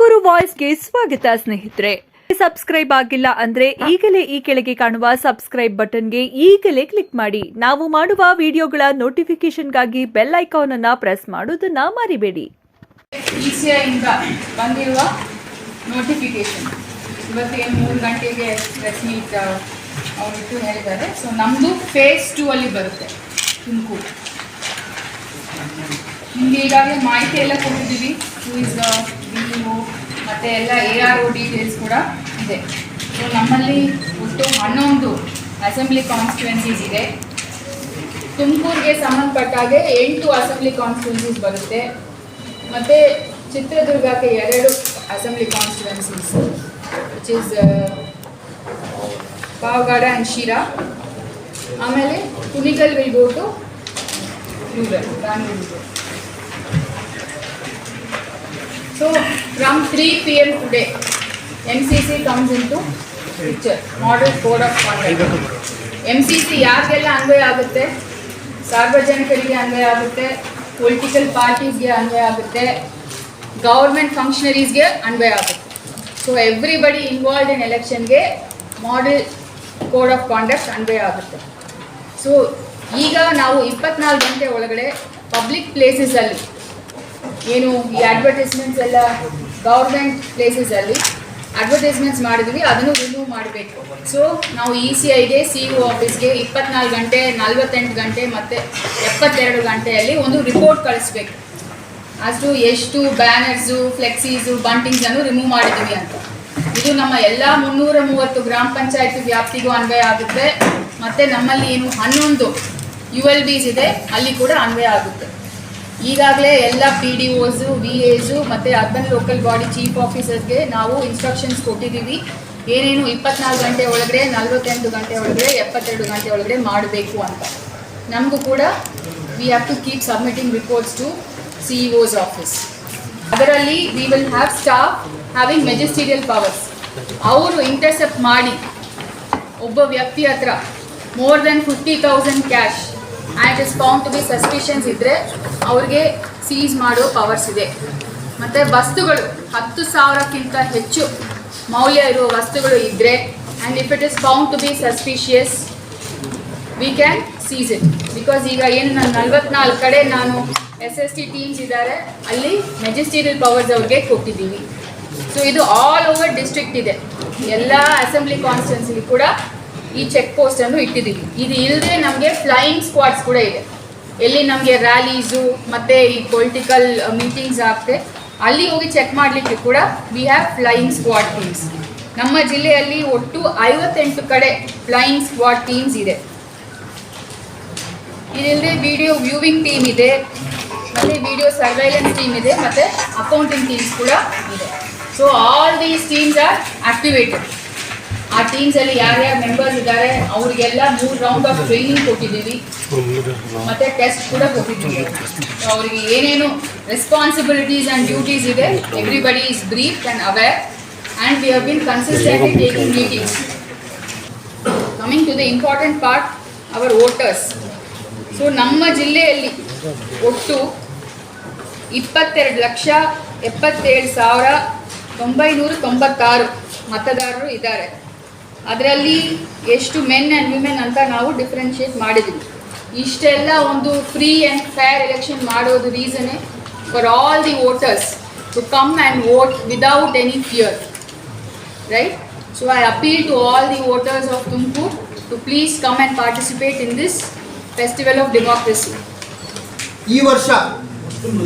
ತುಮಕೂರು ವಾಯ್ಸ್ಗೆ ಸ್ವಾಗತ ಸ್ನೇಹಿತರೆ. ಸಬ್ಸ್ಕ್ರೈಬ್ ಆಗಿಲ್ಲ ಅಂದ್ರೆ ಈಗಲೇ ಈ ಕೆಳಗೆ ಕಾಣುವ ಸಬ್ಸ್ಕ್ರೈಬ್ ಬಟನ್ಗೆ ಈಗಲೇ ಕ್ಲಿಕ್ ಮಾಡಿ. ನಾವು ಮಾಡುವ ವಿಡಿಯೋಗಳ ನೋಟಿಫಿಕೇಶನ್ಗಾಗಿ ಬೆಲ್ ಐಕಾನ್ ಅನ್ನ ಪ್ರೆಸ್ ಮಾಡೋದನ್ನ ಮರಿಬೇಡಿ. ಇಂದ ಬಂದಿರುವ ನೋಟಿಫಿಕೇಶನ್ ಗಂಟೆಗೆ ಫೇಸ್ ಅಲ್ಲಿ ಬರುತ್ತೆ ಈಗಾಗಲೇ ಮಾಹಿತಿ ಎಲ್ಲ ಕೊಟ್ಟಿದ್ದೀವಿ. ಹೂ ಇಸ್ ಬಿಲ್ಲು, ಮತ್ತು ಎಲ್ಲ ಎ ಆರ್ ಒ ಡೀಟೇಲ್ಸ್ ಕೂಡ ಇದೆ. ಸೊ ನಮ್ಮಲ್ಲಿ ಒಟ್ಟು ಹನ್ನೊಂದು ಅಸೆಂಬ್ಲಿ ಕಾನ್ಸ್ಟಿಟ್ಯೂನ್ಸೀಸ್ ಇದೆ. ತುಮಕೂರಿಗೆ ಸಂಬಂಧಪಟ್ಟಾಗೆ ಎಂಟು ಅಸೆಂಬ್ಲಿ ಕಾನ್ಸ್ಟಿಟ್ಯೂನ್ಸೀಸ್ ಬರುತ್ತೆ. ಮತ್ತು ಚಿತ್ರದುರ್ಗಕ್ಕೆ ಎರಡು assembly constituencies which is Pavagada and Sira ಆಮೇಲೆ Kunigal will go to rural Bangalore so from three P today, MCC M C C comes in of conduct. MCC ಯಾರಿಗೆಲ್ಲ ಅನ್ವಯ ಆಗುತ್ತೆ? ಸಾರ್ವಜನಿಕರಿಗೆ ಅನ್ವಯ ಆಗುತ್ತೆ ಪೊಲಿಟಿಕಲ್ ಪಾರ್ಟೀಸ್ಗೆ ಅನ್ವಯ ಆಗುತ್ತೆ ಗೌರ್ಮೆಂಟ್ ಫಂಕ್ಷನರೀಸ್ಗೆ ಅನ್ವಯ ಆಗುತ್ತೆ. ಸೊ ಎವ್ರಿಬಡಿ ಇನ್ವಾಲ್ವ್ ಇನ್ ಎಲೆಕ್ಷನ್ಗೆ ಮಾಡೆಲ್ ಕೋಡ್ ಆಫ್ ಕಾಂಡಕ್ಟ್ ಅನ್ವಯ ಆಗುತ್ತೆ. ಸೊ ಈಗ ನಾವು ಇಪ್ಪತ್ನಾಲ್ಕು ಗಂಟೆ ಒಳಗಡೆ ಪಬ್ಲಿಕ್ ಪ್ಲೇಸಸಲ್ಲಿ ಏನು ಈ ಅಡ್ವರ್ಟೈಸ್ಮೆಂಟ್ಸ್ ಎಲ್ಲ ಗೌರ್ಮೆಂಟ್ ಪ್ಲೇಸಸಲ್ಲಿ ಅಡ್ವರ್ಟೈಸ್ಮೆಂಟ್ಸ್ ಮಾಡಿದ್ವಿ, ಅದನ್ನು ರಿಮೂವ್ ಮಾಡಬೇಕು. ಸೊ ನಾವು ಇ ಸಿ ಐಗೆ ಸಿ ಒ ಆಫೀಸ್ಗೆ ಇಪ್ಪತ್ನಾಲ್ಕು ಗಂಟೆ, ನಲ್ವತ್ತೆಂಟು ಗಂಟೆ ಮತ್ತು ಎಪ್ಪತ್ತೆರಡು ಗಂಟೆಯಲ್ಲಿ ಒಂದು ರಿಪೋರ್ಟ್ ಕಳಿಸ್ಬೇಕು. ಅಷ್ಟು ಎಷ್ಟು ಬ್ಯಾನರ್ಸು ಫ್ಲೆಕ್ಸೀಸು ಬಂಟಿಂಗ್ಸನ್ನು ರಿಮೂವ್ ಮಾಡಿದ್ದೀವಿ ಅಂತ. ಇದು ನಮ್ಮ ಎಲ್ಲ ಮುನ್ನೂರ ಮೂವತ್ತು ಗ್ರಾಮ ಪಂಚಾಯತ್ ವ್ಯಾಪ್ತಿಗೂ ಅನ್ವಯ ಆಗುತ್ತೆ. ಮತ್ತು ನಮ್ಮಲ್ಲಿ ಏನು ಹನ್ನೊಂದು ಯು ಎಲ್ ಬಿಸ್ ಇದೆ, ಅಲ್ಲಿ ಕೂಡ ಅನ್ವಯ ಆಗುತ್ತೆ. ಈಗಾಗಲೇ ಎಲ್ಲ P D Os V S ಮತ್ತು ಅರ್ಬನ್ ಲೋಕಲ್ ಬಾಡಿ ಚೀಫ್ ಆಫೀಸರ್ಸ್ಗೆ ನಾವು ಇನ್ಸ್ಟ್ರಕ್ಷನ್ಸ್ ಕೊಟ್ಟಿದ್ದೀವಿ. ಏನೇನು ಇಪ್ಪತ್ನಾಲ್ಕು ಗಂಟೆ ಒಳಗಡೆ, ನಲ್ವತ್ತೆಂಟು ಗಂಟೆ ಒಳಗಡೆ, ಎಪ್ಪತ್ತೆರಡು ಗಂಟೆ ಒಳಗಡೆ ಮಾಡಬೇಕು ಅಂತ. ನಮಗೂ ಕೂಡ we have to keep submitting reports to C E O's office ಅದರಲ್ಲಿ we will have staff having magisterial powers ಅವರು ಇಂಟರ್ಸೆಪ್ಟ್ ಮಾಡಿ, ಒಬ್ಬ ವ್ಯಕ್ತಿ ಹತ್ರ more than fifty thousand cash and is found to be suspicions ಇದ್ದರೆ ಅವ್ರಿಗೆ ಸೀಸ್ ಮಾಡೋ powers ಇದೆ. ಮತ್ತು ವಸ್ತುಗಳು, ಹತ್ತು ಸಾವಿರಕ್ಕಿಂತ ಹೆಚ್ಚು ಮೌಲ್ಯ ಇರುವ ವಸ್ತುಗಳು ಇದ್ದರೆ and if it is found to be suspicious we can seize it because ಈಗ ಏನು ನಾನು ನಲ್ವತ್ನಾಲ್ಕು ಕಡೆ ನಾನು ಎಸ್ ಎಸ್ ಟಿ ಟೀಮ್ಸ್ ಇದ್ದಾರೆ, ಅಲ್ಲಿ ಮೆಜೆಸ್ಟೀರಿಯಲ್ ಪವರ್ಸ್ ಅವ್ರಿಗೆ ಕೊಟ್ಟಿದ್ದೀವಿ. ಸೊ ಇದು ಆಲ್ ಓವರ್ ಡಿಸ್ಟ್ರಿಕ್ಟ್ ಇದೆ. ಎಲ್ಲ ಅಸೆಂಬ್ಲಿ ಕಾನ್ಸ್ಟಿಟ್ಯೂನ್ಸಿಲಿ ಕೂಡ ಈ ಚೆಕ್ ಪೋಸ್ಟ್ ಅನ್ನು ಇಟ್ಟಿದ್ದೀವಿ. ಇದು ಇಲ್ಲದೆ ನಮಗೆ ಫ್ಲೈಯಿಂಗ್ ಸ್ಕ್ವಾಡ್ಸ್ ಕೂಡ ಇದೆ. ಎಲ್ಲಿ ನಮಗೆ ರ್ಯಾಲೀಸು ಮತ್ತು ಈ ಪೊಲಿಟಿಕಲ್ ಮೀಟಿಂಗ್ಸ್ ಆಗ್ತೆ, ಅಲ್ಲಿ ಹೋಗಿ ಚೆಕ್ ಮಾಡಲಿಕ್ಕೆ ಕೂಡ we have flying squad teams ನಮ್ಮ ಜಿಲ್ಲೆಯಲ್ಲಿ ಒಟ್ಟು ಐವತ್ತೆಂಟು ಕಡೆ ಫ್ಲೈಯಿಂಗ್ ಸ್ಕ್ವಾಡ್ ಟೀಮ್ಸ್ ಇದೆ. ಇದಿಲ್ಲದೆ ವಿಡಿಯೋ ವ್ಯೂವಿಂಗ್ ಟೀಮ್ ಇದೆ, ಮತ್ತು ವಿಡಿಯೋ ಸರ್ವೈಲೆನ್ಸ್ ಟೀಮ್ ಇದೆ, ಮತ್ತು ಅಕೌಂಟಿಂಗ್ ಟೀಮ್ಸ್ ಕೂಡ ಇದೆ. So all these teams are activated ಆ ಟೀಮ್ಸ್ ಅಲ್ಲಿ ಯಾರ್ಯಾರು ಮೆಂಬರ್ಸ್ ಇದ್ದಾರೆ ಅವರಿಗೆಲ್ಲ ಮೂರು ರೌಂಡ್ ಆಫ್ ಟ್ರೈನಿಂಗ್ ಕೊಟ್ಟಿದ್ದೀವಿ. ಮತ್ತೆ ಟೆಸ್ಟ್ ಕೂಡ ಕೊಟ್ಟಿದ್ದೀವಿ. ಅವ್ರಿಗೆ ಏನೇನು ರೆಸ್ಪಾನ್ಸಿಬಿಲಿಟೀಸ್ ಆ್ಯಂಡ್ ಡ್ಯೂಟೀಸ್ ಇದೆ everybody is brief and aware and we have been consistently taking meetings coming to the important part our voters so ನಮ್ಮ ಜಿಲ್ಲೆಯಲ್ಲಿ ಒಟ್ಟು ಇಪ್ಪತ್ತೆರಡು ಲಕ್ಷ ಎಪ್ಪತ್ತೇಳು ಸಾವಿರ ಒಂಬೈನೂರ ತೊಂಬತ್ತಾರು ಮತದಾರರು ಇದ್ದಾರೆ. ಅದರಲ್ಲಿ ಎಷ್ಟು ಮೆನ್ ಆ್ಯಂಡ್ ವಿಮೆನ್ ಅಂತ ನಾವು ಡಿಫ್ರೆನ್ಷಿಯೇಟ್ ಮಾಡಿದ್ವಿ. ಇಷ್ಟೆಲ್ಲ ಒಂದು ಫ್ರೀ ಆ್ಯಂಡ್ ಫೇರ್ ಎಲೆಕ್ಷನ್ ಮಾಡೋದು ರೀಸನೇ for all the voters to come and vote without any fear right so I appeal to all the voters of Tumakuru to please come and participate in this festival of democracy ಈ ವರ್ಷ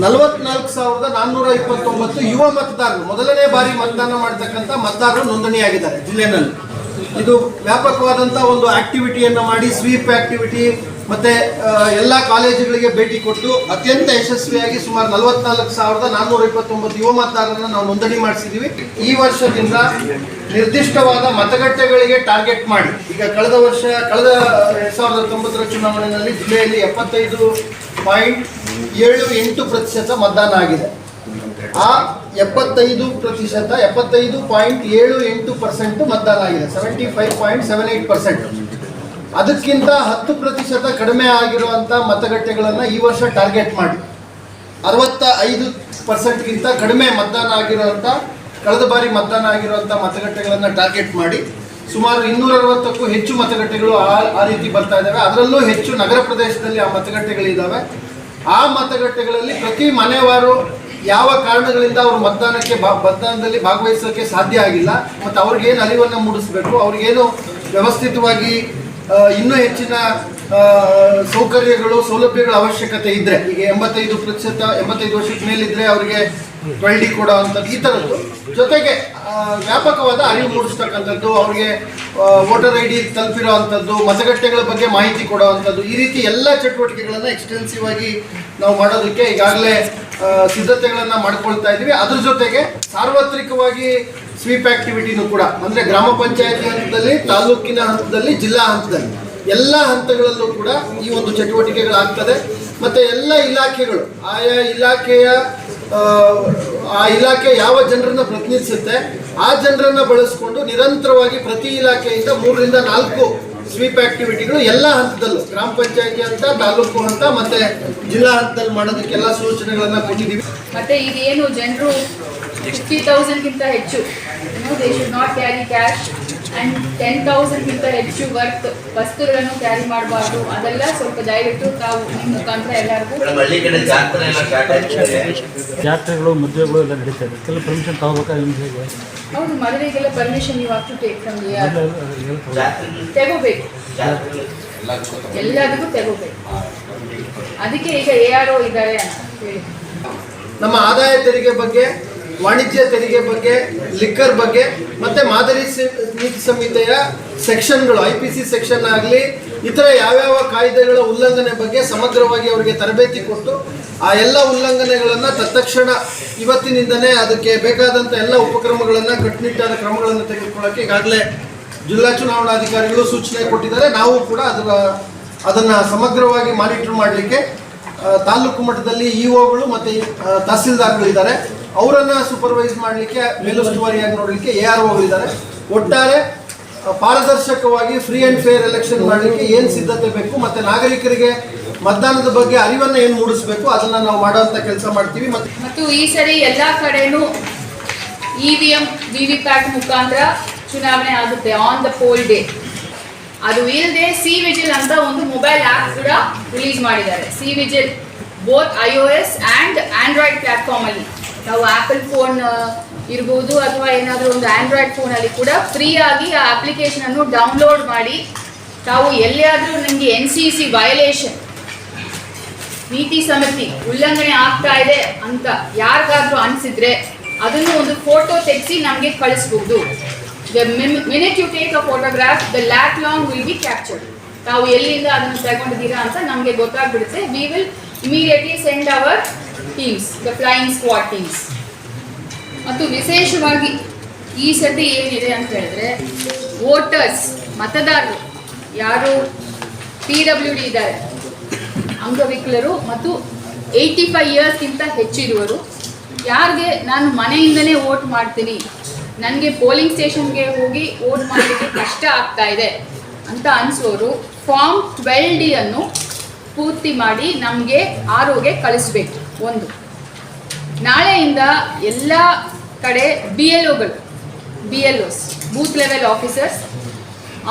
ನಲವತ್ನಾಲ್ಕು ಸಾವಿರದ ನಾನ್ನೂರ ಇಪ್ಪತ್ತೊಂಬತ್ತು ಯುವ ಮತದಾರರು, ಮೊದಲನೇ ಬಾರಿ ಮತದಾನ ಮಾಡತಕ್ಕಂಥ ಮತದಾರರು ನೋಂದಣಿಯಾಗಿದ್ದಾರೆ ಜಿಲ್ಲೆನಲ್ಲಿ ಇದು ವ್ಯಾಪಕವಾದಂಥ ಒಂದು ಆಕ್ಟಿವಿಟಿಯನ್ನು ಮಾಡಿ ಸ್ವೀಪ್ ಆಕ್ಟಿವಿಟಿ ಮತ್ತೆ ಎಲ್ಲ ಕಾಲೇಜುಗಳಿಗೆ ಭೇಟಿ ಕೊಟ್ಟು ಅತ್ಯಂತ ಯಶಸ್ವಿಯಾಗಿ ಸುಮಾರು ನಲವತ್ನಾಲ್ಕು ಸಾವಿರದ ನಾನ್ನೂರ ಇಪ್ಪತ್ತೊಂಬತ್ತು ಯುವ ಮತದಾರರನ್ನು ನಾವು ನೋಂದಣಿ ಮಾಡಿಸಿದ್ದೀವಿ ಈ ವರ್ಷದಿಂದ ನಿರ್ದಿಷ್ಟವಾದ ಮತಗಟ್ಟೆಗಳಿಗೆ ಟಾರ್ಗೆಟ್ ಮಾಡಿ. ಈಗ ಕಳೆದ ವರ್ಷ, ಕಳೆದ ಎರಡ್ ಸಾವಿರದ ಹತ್ತೊಂಬತ್ತರ ಚುನಾವಣೆಯಲ್ಲಿ ಜಿಲ್ಲೆಯಲ್ಲಿ ಎಪ್ಪತ್ತೈದು ಪಾಯಿಂಟ್ ಏಳು ಎಂಟು ಪ್ರತಿಶತ ಮತದಾನ ಆಗಿದೆ. ಆ ಎಪ್ಪತ್ತೈದು ಪ್ರತಿಶತ, ಎಪ್ಪತ್ತೈದು ಪಾಯಿಂಟ್ ಏಳು ಎಂಟು ಪರ್ಸೆಂಟ್ ಮತದಾನ ಆಗಿದೆ. Seventy five point seven eight percent. ಅದಕ್ಕಿಂತ ಹತ್ತು ಪ್ರತಿಶತ ಕಡಿಮೆ ಆಗಿರುವಂಥ ಮತಗಟ್ಟೆಗಳನ್ನು ಈ ವರ್ಷ ಟಾರ್ಗೆಟ್ ಮಾಡಿ. ಅರವತ್ತ ಐದು ಪರ್ಸೆಂಟ್ಗಿಂತ ಕಡಿಮೆ ಮತದಾನ ಆಗಿರುವಂಥ ಕಳೆದ ಬಾರಿ ಮತದಾನ ಆಗಿರುವಂಥ ಮತಗಟ್ಟೆಗಳನ್ನು ಟಾರ್ಗೆಟ್ ಮಾಡಿ. ಸುಮಾರು ಇನ್ನೂರ ಅರವತ್ತಕ್ಕೂ ಹೆಚ್ಚು ಮತಗಟ್ಟೆಗಳು ಆ ಆ ರೀತಿ ಬರ್ತಾ ಇದ್ದಾವೆ ಅದರಲ್ಲೂ ಹೆಚ್ಚು ನಗರ ಪ್ರದೇಶದಲ್ಲಿ ಆ ಮತಗಟ್ಟೆಗಳಿದ್ದಾವೆ ಆ ಮತಗಟ್ಟೆಗಳಲ್ಲಿ ಪ್ರತಿ ಮನೆವಾರು ಯಾವ ಕಾರಣಗಳಿಂದ ಅವರು ಮತದಾನಕ್ಕೆ ಮತದಾನದಲ್ಲಿ ಭಾಗವಹಿಸೋಕ್ಕೆ ಸಾಧ್ಯ ಆಗಿಲ್ಲ, ಮತ್ತು ಅವ್ರಿಗೇನು ಅರಿವನ್ನು ಮೂಡಿಸಬೇಕು, ಅವ್ರಿಗೇನು ವ್ಯವಸ್ಥಿತವಾಗಿ ಇನ್ನೂ ಹೆಚ್ಚಿನ ಸೌಕರ್ಯಗಳು, ಸೌಲಭ್ಯಗಳ ಅವಶ್ಯಕತೆ ಇದ್ರೆ, ಈಗ ಎಂಬತ್ತೈದು ಪ್ರತಿಶತ, ಎಂಬತ್ತೈದು ವರ್ಷದ ಮೇಲಿದ್ರೆ ಅವರಿಗೆ ಟ್ವೆಲ್ ಡಿ ಕೊಡೋ ಅಂಥದ್ದು ಈ ಥರದ್ದು. ಜೊತೆಗೆ ವ್ಯಾಪಕವಾದ ಅರಿವು ಮೂಡಿಸ್ತಕ್ಕಂಥದ್ದು, ಅವ್ರಿಗೆ ವೋಟರ್ ಐ ಡಿ ತಲುಪಿರೋ ಅಂಥದ್ದು ಮತಗಟ್ಟೆಗಳ ಬಗ್ಗೆ ಮಾಹಿತಿ ಕೊಡೋ ಅಂಥದ್ದು ಈ ರೀತಿ ಎಲ್ಲ ಚಟುವಟಿಕೆಗಳನ್ನು ಎಕ್ಸ್ಟೆನ್ಸಿವ್ ಆಗಿ ನಾವು ಮಾಡೋದಕ್ಕೆ ಈಗಾಗಲೇ ಸಿದ್ಧತೆಗಳನ್ನು ಮಾಡಿಕೊಳ್ತಾ ಇದ್ದೀವಿ. ಅದ್ರ ಜೊತೆಗೆ ಸಾರ್ವತ್ರಿಕವಾಗಿ ಸ್ವೀಪ್ ಆಕ್ಟಿವಿಟಿನೂ ಕೂಡ, ಅಂದರೆ ಗ್ರಾಮ ಪಂಚಾಯತಿ ಹಂತದಲ್ಲಿ, ತಾಲೂಕಿನ ಹಂತದಲ್ಲಿ, ಜಿಲ್ಲಾ ಹಂತದಲ್ಲಿ ಎಲ್ಲ ಹಂತಗಳಲ್ಲೂ ಕೂಡ ಈ ಒಂದು ಚಟುವಟಿಕೆಗಳಾಗ್ತದೆ. ಮತ್ತು ಎಲ್ಲ ಇಲಾಖೆಗಳು, ಆಯಾ ಇಲಾಖೆಯ ಆ, ಇಲಾಖೆ ಯಾವ ಜನರನ್ನ ಪ್ರತಿನಿಧಿಸುತ್ತೆ ಆ ಜನರನ್ನ ಬಳಸಿಕೊಂಡು ನಿರಂತರವಾಗಿ ಪ್ರತಿ ಇಲಾಖೆಯಿಂದ ಮೂರರಿಂದ ನಾಲ್ಕು ಸ್ವೀಪ್ ಆಕ್ಟಿವಿಟಿಗಳು ಎಲ್ಲ ಹಂತದಲ್ಲೂ ಗ್ರಾಮ ಪಂಚಾಯತಿ ಅಂತ ತಾಲೂಕು ಹಂತ ಮತ್ತೆ ಜಿಲ್ಲಾ ಹಂತದಲ್ಲಿ ಮಾಡೋದಕ್ಕೆಲ್ಲ ಸೂಚನೆಗಳನ್ನ ಕೊಟ್ಟಿದ್ದೀವಿ. ಮತ್ತೆ ಇದೇನು ಜನರು ಫಿಫ್ಟಿ ತೌಸಂಡ್ಗಿಂತ ಹೆಚ್ಚು. They should not carry cash and ten ತೌಸಂಡ್ಗಿಂತ ಹೆಚ್ಚು ವರ್ತ್ ವಸ್ತುಗಳನ್ನು ಕ್ಯಾರಿ ಮಾಡಬಾರ್ದು. ಅದೆಲ್ಲ ಸ್ವಲ್ಪ ದಯವಿಟ್ಟು ತಾವು ನಿಮ್ಮ ಮುಖಾಂತರ ಎಲ್ಲರಿಗೂ ಜಾತ್ರೆಗಳು ಮದುವೆಗಳು ಎಲ್ಲ ನಡೀತಾರೆ ಕೆಲವು ಪರ್ಮಿಷನ್ ತಗೋಬೇಕಾ ನಿಮ್ಗೆ ಹೇಗೆ? ಹೌದು ಮದುವೆಗೆಲ್ಲ ಪರ್ಮಿಷನ್ ನೀವು ಹಾಕಿ ಟೇಕ್ ತೆಗೋಬೇಕು. ಎಲ್ಲದಕ್ಕೂ ತೆಗೋಬೇಕು. ಅದಕ್ಕೆ ಈಗ ಎ ಆರ್ ಒ ಇದ್ದಾರೆ ಅಂತ ಹೇಳಿ. ನಮ್ಮ ಆದಾಯ ತೆರಿಗೆ ಬಗ್ಗೆ ವಾಣಿಜ್ಯ ತೆರಿಗೆ ಬಗ್ಗೆ ಲಿಕ್ಕರ್ ಬಗ್ಗೆ, ಮತ್ತೆ ಮಾದರಿ ನೀತಿ ಸಂಹಿತೆಯ ಸೆಕ್ಷನ್ಗಳು ಐ ಪಿ ಸಿ ಸೆಕ್ಷನ್ ಆಗಲಿ, ಇತರ ಯಾವ್ಯಾವ ಕಾಯ್ದೆಗಳ ಉಲ್ಲಂಘನೆ ಬಗ್ಗೆ ಸಮಗ್ರವಾಗಿ ಅವರಿಗೆ ತರಬೇತಿ ಕೊಟ್ಟು ಆ ಎಲ್ಲ ಉಲ್ಲಂಘನೆಗಳನ್ನು ತತ್ಕ್ಷಣ ಇವತ್ತಿನಿಂದನೇ ಅದಕ್ಕೆ ಬೇಕಾದಂಥ ಎಲ್ಲ ಉಪಕ್ರಮಗಳನ್ನು ಕಟ್ಟುನಿಟ್ಟಾದ ಕ್ರಮಗಳನ್ನು ತೆಗೆದುಕೊಳ್ಳೋಕ್ಕೆ ಈಗಾಗಲೇ ಜಿಲ್ಲಾ ಚುನಾವಣಾಧಿಕಾರಿಗಳು ಸೂಚನೆ ಕೊಟ್ಟಿದ್ದಾರೆ. ನಾವು ಕೂಡ ಅದರ ಅದನ್ನು ಸಮಗ್ರವಾಗಿ ಮಾನಿಟರ್ ಮಾಡಲಿಕ್ಕೆ ತಾಲೂಕು ಮಟ್ಟದಲ್ಲಿ ಇಒಗಳು ಮತ್ತು ತಹಸೀಲ್ದಾರ್ಗಳು ಇದ್ದಾರೆ. ಅವರನ್ನು ಸೂಪರ್ವೈಸ್ ಮಾಡಲಿಕ್ಕೆ ಮೇಲುಸ್ತುವಾರಿಯಾಗಿ ನೋಡಲಿಕ್ಕೆ ಎ ಆರ್ ಇದ್ದಾರೆ ಒಟ್ಟಾರೆ ಪಾರದರ್ಶಕವಾಗಿ ಫ್ರೀ ಆ್ಯಂಡ್ ಫೇರ್ ಎಲೆಕ್ಷನ್ ಮಾಡಲಿಕ್ಕೆ ಏನು ಸಿದ್ಧತೆ ಬೇಕು ಮತ್ತು ನಾಗರಿಕರಿಗೆ ಮತದಾನದ ಬಗ್ಗೆ ಅರಿವನ್ನು ಏನು ಮೂಡಿಸಬೇಕು ಅದನ್ನು ನಾವು ಮಾಡುವಂಥ ಕೆಲಸ ಮಾಡ್ತೀವಿ. ಮತ್ತು ಮತ್ತು ಈ ಸರಿ ಎಲ್ಲ ಕಡೆನೂ E V M V V PAT ಮುಖಾಂತರ ಚುನಾವಣೆ ಆಗುತ್ತೆ ಆನ್ ದ ಪೋಲ್ ಡೇ ಅದು ಇಲ್ಲದೆ ಸಿ ವಿಜಿಲ್ ಅಂತ ಒಂದು ಮೊಬೈಲ್ ಆ್ಯಪ್ ಕೂಡ ರಿಲೀಸ್ ಮಾಡಿದ್ದಾರೆ. C vigil both I O S and Android platform ಅಲ್ಲಿ. ನಾವು ಆಪಲ್ ಫೋನ್ ಇರ್ಬೋದು ಅಥವಾ ಏನಾದರೂ ಒಂದು ಆಂಡ್ರಾಯ್ಡ್ ಫೋನಲ್ಲಿ ಕೂಡ ಫ್ರೀಯಾಗಿ ಆ ಅಪ್ಲಿಕೇಶನನ್ನು ಡೌನ್ಲೋಡ್ ಮಾಡಿ ತಾವು ಎಲ್ಲಿಯಾದರೂ ನಿಮಗೆ ಎನ್ ಸಿ ಸಿ ವಯಲೇಷನ್ ನೀತಿ ಸಮಿತಿ ಉಲ್ಲಂಘನೆ ಆಗ್ತಾ ಇದೆ ಅಂತ ಯಾರಿಗಾದರೂ ಅನಿಸಿದ್ರೆ ಅದನ್ನು ಒಂದು ಫೋಟೋ ತೆಗೆಸಿ ನಮಗೆ ಕಳಿಸ್ಬೋದು. The minute you take a photograph the lat long will be capture ತಾವು ಎಲ್ಲಿಂದ ಅದನ್ನು ತಗೊಂಡಿದ್ದೀರಾ ಅಂತ ನಮಗೆ ಗೊತ್ತಾಗ್ಬಿಡುತ್ತೆ. We will immediately send our teams the flying squad teams ಮತ್ತು ವಿಶೇಷವಾಗಿ ಈ ಸತಿ ಏನಿದೆ ಅಂತ ಹೇಳಿದ್ರೆ ವೋಟರ್ಸ್ ಮತದಾರರು, ಯಾರು ಪಿ ಡಬ್ಲ್ಯೂ ಡಿ ಇದ್ದಾರೆ, ಅಂಗವಿಕಲರು ಮತ್ತು ಏಯ್ಟಿ ಫೈವ್ ಇಯರ್ಸ್ಗಿಂತ ಹೆಚ್ಚಿರುವರು ಯಾರಿಗೆ ನಾನು ಮನೆಯಿಂದಲೇ ವೋಟ್ ಮಾಡ್ತೀನಿ, ನನಗೆ ಪೋಲಿಂಗ್ ಸ್ಟೇಷನ್ಗೆ ಹೋಗಿ ವೋಟ್ ಮಾಡಲಿಕ್ಕೆ ಕಷ್ಟ ಆಗ್ತಾ ಇದೆ ಅಂತ ಅನಿಸೋರು ಫಾರ್ಮ್ ಟ್ವೆಲ್ ಡಿ ಅನ್ನು ಪೂರ್ತಿ ಮಾಡಿ ನಮಗೆ ಆರೋಗ್ಯ ಕಳಿಸ್ಬೇಕು. ಒಂದು. ನಾಳೆಯಿಂದ ಎಲ್ಲ ಕಡೆ B L ಒಗಳು B L O's booth level officers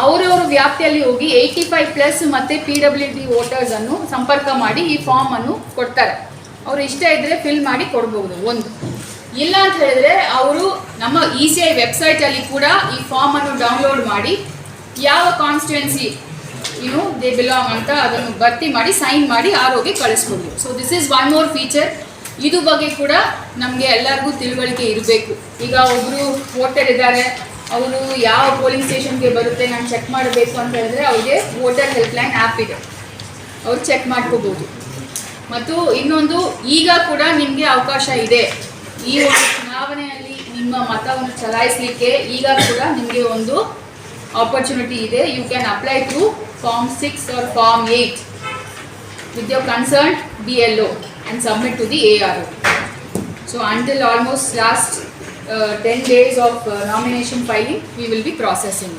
ಅವರವ್ರ ವ್ಯಾಪ್ತಿಯಲ್ಲಿ ಹೋಗಿ ಏಯ್ಟಿ ಫೈವ್ ಪ್ಲಸ್ ಮತ್ತು ಪಿ ಡಬ್ಲ್ಯೂ ಡಿ ವೋಟರ್ಸನ್ನು ಸಂಪರ್ಕ ಮಾಡಿ ಈ ಫಾರ್ಮ್ ಅನ್ನು ಕೊಡ್ತಾರೆ. ಅವರು ಇಷ್ಟ ಇದ್ದರೆ ಫಿಲ್ ಮಾಡಿ ಕೊಡ್ಬೋದು, ಒಂದು. ಇಲ್ಲ ಅಂತ ಹೇಳಿದ್ರೆ ಅವರು ನಮ್ಮ ಇ ಸಿ ಐ ವೆಬ್ಸೈಟಲ್ಲಿ ಕೂಡ ಈ ಫಾರ್ಮ್ ಅನ್ನು ಡೌನ್ಲೋಡ್ ಮಾಡಿ ಯಾವ ಕಾನ್ಸ್ಟಿಟ್ಯುವೆನ್ಸಿ ನೋ ದೇ ಬಿಲಾಂಗ್ ಅಂತ ಅದನ್ನು ಭರ್ತಿ ಮಾಡಿ ಸೈನ್ ಮಾಡಿ ಆರೋಗ್ಯ ಕಳಿಸ್ಬೋದು. So this is one more feature ಇದು ಬಗ್ಗೆ ಕೂಡ ನಮಗೆ ಎಲ್ಲರಿಗೂ ತಿಳುವಳಿಕೆ ಇರಬೇಕು. ಈಗ ಒಬ್ಬರು ವೋಟರ್ ಇದ್ದಾರೆ, ಅವರು ಯಾವ ಪೋಲಿಂಗ್ ಸ್ಟೇಷನ್ಗೆ ಬರುತ್ತೆ, ನಾನು ಚೆಕ್ ಮಾಡಬೇಕು ಅಂತ ಹೇಳಿದ್ರೆ ಅವ್ರಿಗೆ ವೋಟರ್ ಹೆಲ್ಪ್ಲೈನ್ ಆ್ಯಪ್ ಇದೆ. ಅವ್ರು ಚೆಕ್ ಮಾಡ್ಕೋಬೋದು. ಮತ್ತು ಇನ್ನೊಂದು, ಈಗ ಕೂಡ ನಿಮಗೆ ಅವಕಾಶ ಇದೆ. ಈ ಒಂದು ಚುನಾವಣೆಯಲ್ಲಿ ನಿಮ್ಮ ಮತವನ್ನು ಚಲಾಯಿಸಲಿಕ್ಕೆ ಈಗ ಕೂಡ ನಿಮಗೆ ಒಂದು ಆಪರ್ಚುನಿಟಿ ಇದೆ. You can apply to form six or form eight with your concerned BLO and submit to the ARO. So until almost last uh, 10 days of uh, nomination filing, we will be processing.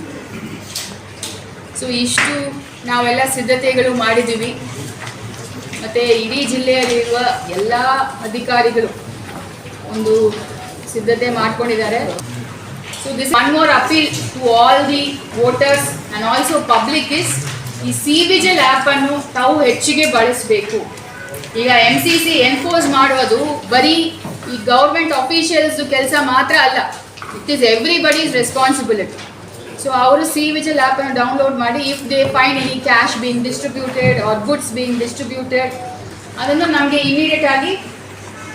So ಇಷ್ಟು ನಾವೆಲ್ಲ ಸಿದ್ಧತೆಗಳು ಮಾಡಿದ್ದೀವಿ ಮತ್ತು ಇಡೀ ಜಿಲ್ಲೆಯಲ್ಲಿರುವ ಎಲ್ಲ ಅಧಿಕಾರಿಗಳು ಒಂದು ಸಿದ್ಧತೆ ಮಾಡ್ಕೊಂಡಿದ್ದಾರೆ so this one more appeal to all the voters and also public is ಈ ಸಿ ವಿಜಿಲ್ ಆ್ಯಪನ್ನು ತಾವು ಹೆಚ್ಚಿಗೆ ಬಳಸಬೇಕು. ಈಗ ಎಂ ಸಿ ಸಿ ಎನ್ಫೋರ್ಸ್ ಮಾಡೋದು ಬರೀ ಈ ಗೌರ್ಮೆಂಟ್ ಅಫಿಷಿಯಲ್ಸ್ ಕೆಲಸ ಮಾತ್ರ ಅಲ್ಲ it is everybody's responsibility so ಅವರು ಸಿ ವಿಜಿಲ್ ಆ್ಯಪನ್ನು ಡೌನ್ಲೋಡ್ ಮಾಡಿ if they find any cash being distributed or goods being distributed ಅದನ್ನು ನಮಗೆ ಇಮಿಡಿಯೇಟ್ ಆಗಿ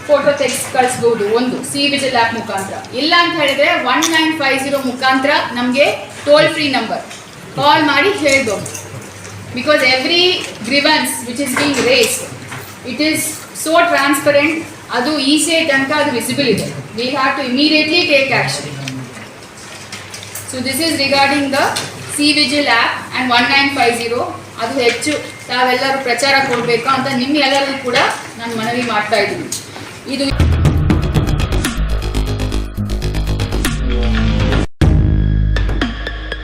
ಫೋಟೋ ತೆಗೆಸಿ, ಕಳಿಸ್ಬೋದು ಒಂದು ಸಿ ವಿಜಿಲ್ ಆ್ಯಪ್ ಮುಖಾಂತರ. ಇಲ್ಲ ಅಂತ ಹೇಳಿದ್ರೆ ಒನ್ ನೈನ್ ಫೈವ್ ಜೀರೋ ಮುಖಾಂತರ ನಮಗೆ ಟೋಲ್ ಫ್ರೀ ನಂಬರ್ ಕಾಲ್ ಮಾಡಿ ಹೇಳ್ಬೋದು. Because every grievance which is being raised, it is so transparent ಅದು ಈಸೆ ತನಕ ಅದು ವಿಸಿಬಲ್ ಇದೆ we have to immediately take action so this is regarding the C vigil app and one nine five zero ಅದು ಹೆಚ್ಚು ತಾವೆಲ್ಲರೂ ಪ್ರಚಾರ ಕೊಡಬೇಕು ಅಂತ ನಿಮ್ಮ ಎಲ್ಲರಿಗೂ ಕೂಡ ನಾನು ಮನವಿ ಮಾಡ್ತಾ ಇದ್ದೀನಿ ಇದು